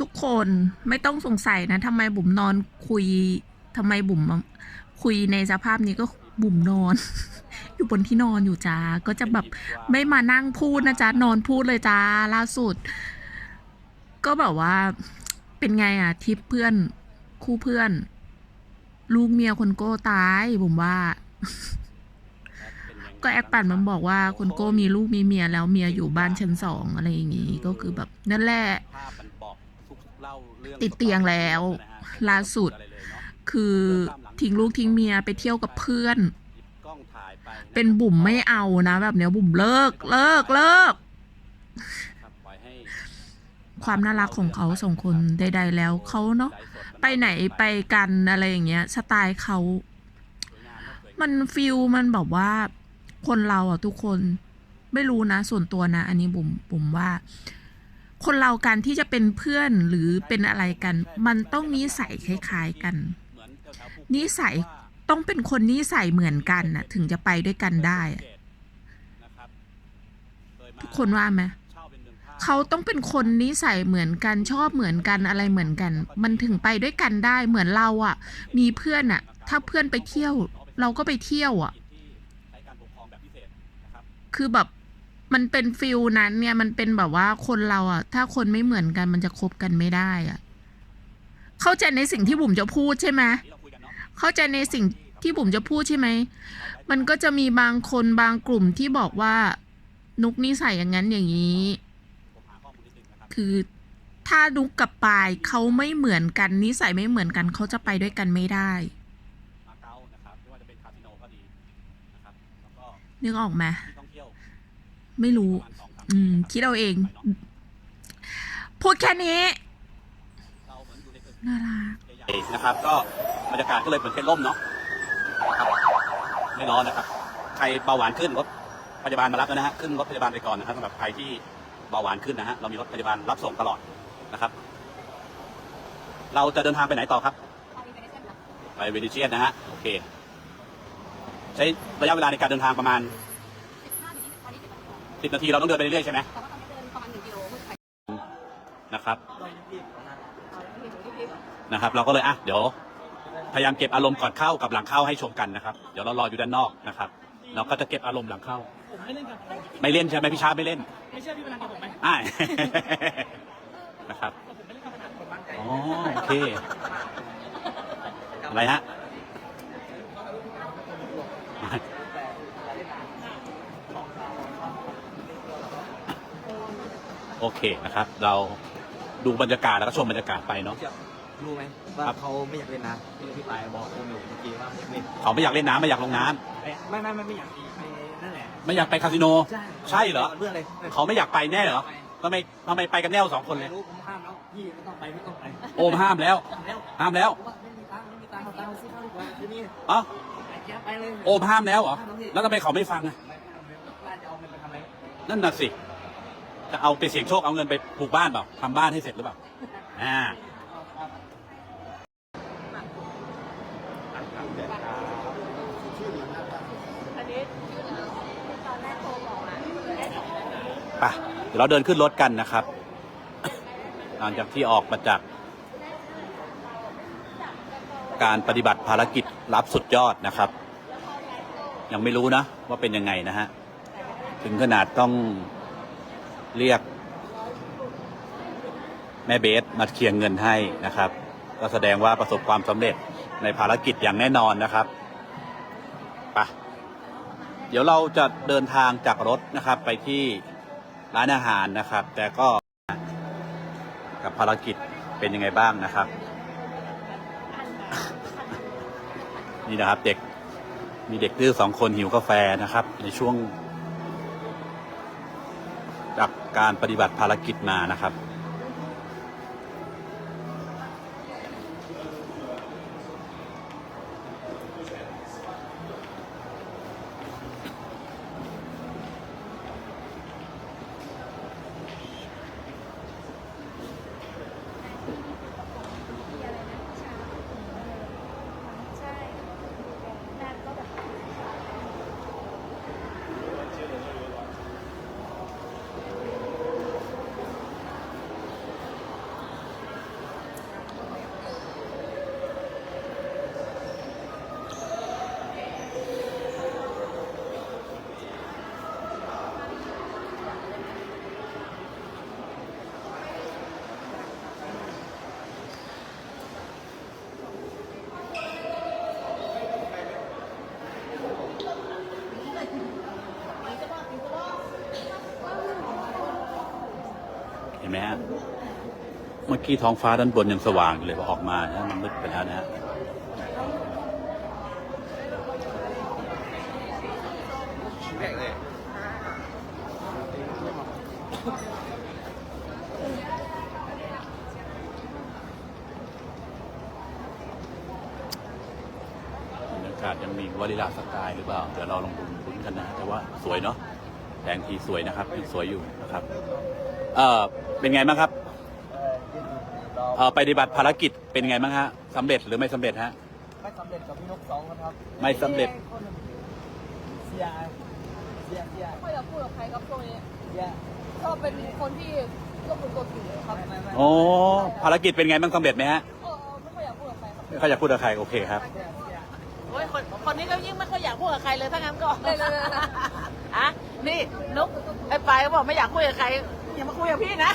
ทุกคนไม่ต้องสงสัยนะทำไมบุ๋มนอนคุยทำไมบุ๋มคุยในสภาพนี้ก็บุ๋มนอน อยู่บนที่นอนอยู่จ้าก็จะแบบไม่มานั่งพูดนะจ๊ะนอนพูดเลยจ้าล่าสุด ก็แบบว่าเป็นไงอะทิปเพื่อนคู่เพื่อน ลูกเมียคนโก้ตายผมว่า ก็แอคปั่นมันบอกว่าคนโก้มีลูกมีเมียแล้วเมียอยู่บ้านชั้นสองอะไรอย่างงี้ก็คือแบบนั่นแหละ ติดเตียงแล้วนะฮะล่าสุดอะไรเลยเนาะคือทิ้งลูกทิ้งเมียไปเที่ยวกับเพื่อนหยิบกล้องถ่ายไปะครับเป็นบุ๋มไม่เอานะแบบเนี้ยบุ๋มเลิกเลิกเลิกครับปล่อยให้ความน่ารักของเขาสองคนใดๆแล้วเขาเนาะไปไหนไปกันอะไรอย่างเงี้ยสไตล์เขามันฟิลมันแบบว่าคนเราอะทุกคนไม่รู้นะส่วนตัวนะ อันนี้บุ๋มบุ๋มว่า คนเราการที่จะเป็นเพื่อนหรือเป็นอะไรกัน มันต้องนิสัยคล้าย ๆกัน นิสัยต้องเป็นคนนิสัยเหมือนกันน่ะถึงจะไปด้วยกันได้ทุกคนว่าไหมเขาต้องเป็นคนนิสัยเหมือนกันชอบเหมือนกันอะไรเหมือนกัน มันถึงไปด้วยกันได้เหมือนเราอะ มีเพื่อนอะ ถ้าเพื่อนไปเที่ยว เราก็ไปเที่ยวอะที่ใช้การปกครองแบบพิเศษนะคือแบบ มันเป็นฟิลนั้นเนี่ยมันเป็นแบบว่าคนเราอะ ถ้าคนไม่เหมือนกันมันจะคบกันไม่ได้อะ เข้าใจในสิ่งที่บุ๋มจะพูดใช่ไหมเข้าใจในสิ่งที่บุ๋มจะพูดใช่ไหม มันก็จะมีบางคนบางกลุ่มที่บอกว่า นุกนิสัยอย่างนั้นอย่างนี้ คือถ้านุกกับปายเขาไม่เหมือนกันนิสัยไม่เหมือนกันเขาจะไปด้วยกันไม่ได้นึกออกไหม ไม่รู้ อืม คิดเอาเอง พูดแค่นี้ น่ารักนะครับ ก็บรรยากาศก็เลยเหมือนเป็นร่มเนาะครับไม่ร้อนนะครับ ใครเบาหวานขึ้นรถพยาบาลมารับแล้วนะฮะ ขึ้นรถพยาบาลไปก่อนนะครับสำหรับใครที่เบาหวานขึ้นนะฮะ เรามีรถพยาบาลรับส่งตลอดนะครับ เราจะเดินทางไปไหนต่อครับ ไปเวนิเชียนนะฮะ โอเค ใช้ระยะเวลาในการเดินทางประมาณ 10นาทีเราต้องเดินไปเรื่อยๆใช่ไหมนะครับ นะครับ เราก็เลยอะเดี๋ยว พยายามเก็บอารมณ์ก่อนเข้ากับหลังเข้าให้ชมกันนะครับ เดี๋ยวเรารออยู่ด้านนอกนะครับ เราก็จะเก็บอารมณ์หลังเข้า ผมไม่เล่นกับใครไม่เล่นใช่ไหมพี่ชาร์ปไม่เล่นไม่เชื่อพี่พนันกับผมไหมอ่า นะครับผมไม่เล่นกับพนันผมมั่นใจอ๋อโอเค อะไรฮะ โอเคนะครับ เราดูบรรยากาศแล้วก็ชมบรรยากาศไปเนาะ รู้ไหมว่าเขาไม่อยากเล่นน้ำที่พี่ปายบอกผมอยู่เมื่อกี้ว่าไม่อยากเล่นเขาไม่อยากเล่นน้ำไม่อยากลงน้ำไม่ไม่ไม่ไม่อยากไปนั่นแหละไม่อยากไปคาสิโนใช่ใช่เหรอ เรื่องอะไรเขาไม่อยากไปแน่เหรอทำไมทำไมไปกันแน่สองคนเลย รู้ผมห้ามแล้วพี่ไม่ต้องไปไม่ต้องไปโอมห้ามแล้ว แล้วห้ามแล้วผมว่าไม่มีตังค์ไม่มีตังค์เอาตังค์มาซื้อข้าวดีกว่าที่นี่เอ๋อไปแกไปเลยโอมห้ามแล้วเหรอ แล้วทำไมเขาไม่ฟังอะบ้านจะเอาเงินไปทำอะไรนั่นน่ะสิ จะเอาไปเสี่ยงโชคเอาเงินไปปลูกบ้านเปล่าทำบ้านให้เสร็จหรือเปล่าอ่าไปเดี๋ยวเราเดินขึ้นรถกันนะครับหลังจากที่ออกมาจาก การปฏิบัติภารกิจรับสุดยอดนะครับ ยังไม่รู้นะว่าเป็นยังไงนะฮะ ถึงขนาดต้อง เรียก แม่เบสมาเคียร์เงินให้นะครับ ก็แสดงว่าประสบความสำเร็จในภารกิจอย่างแน่นอนนะครับไปเดี๋ยวเราจะเดินทางจากรถนะครับ ไปที่ร้านอาหารนะครับ แต่ก็กับภารกิจเป็นยังไงบ้างนะครับ นี่นะครับเด็กมีเด็กดื้อสองคนหิวกาแฟนะครับ ในช่วง จากการปฏิบัติภารกิจมานะครับ ไหมฮะ เมื่อกี้ท้องฟ้าด้านบนยังสว่างอยู่เลยพอออกมานะมันมืดไปแล้วนะฮะกเลยบรรยากาศยังมีวาริลาสกายหรือเปล่า เดี๋ยวเราลองดูลุ้นกันนะ แต่ว่าสวยเนาะแสงทีสวยนะครับยังสวยอยู่นะครับ เออเป็นไงบ้างครับเออยืนรอเออปฏิบัติภารกิจเป็นไงบ้างฮะสำเร็จหรือไม่สำเร็จฮะ ไม่สำเร็จกับพี่นกสองคนครับไม่สำเร็จ เสียเสียเสียไม่ค่อยอยากพูดกับใครครับช่วงนี้เสียชอบเป็นคนที่ควบคุมตัวอยู่ครับไม่ไม่โอ้ภารกิจเป็นไงบ้างสำเร็จไหมฮะเออไม่ค่อยอยากพูดกับใครครับไม่ค่อยอยากพูดกับใครโอเคครับ โอ้ยคนคนนี้ก็ยิ่งไม่ค่อยอยากพูดกับใครเลยถ้างั้นก็เลยเลยเลยอะนี่นุกไอ้ปลายก็บอกไม่อยากคุยกับใคร อย่ามาคุยกับพี่นะ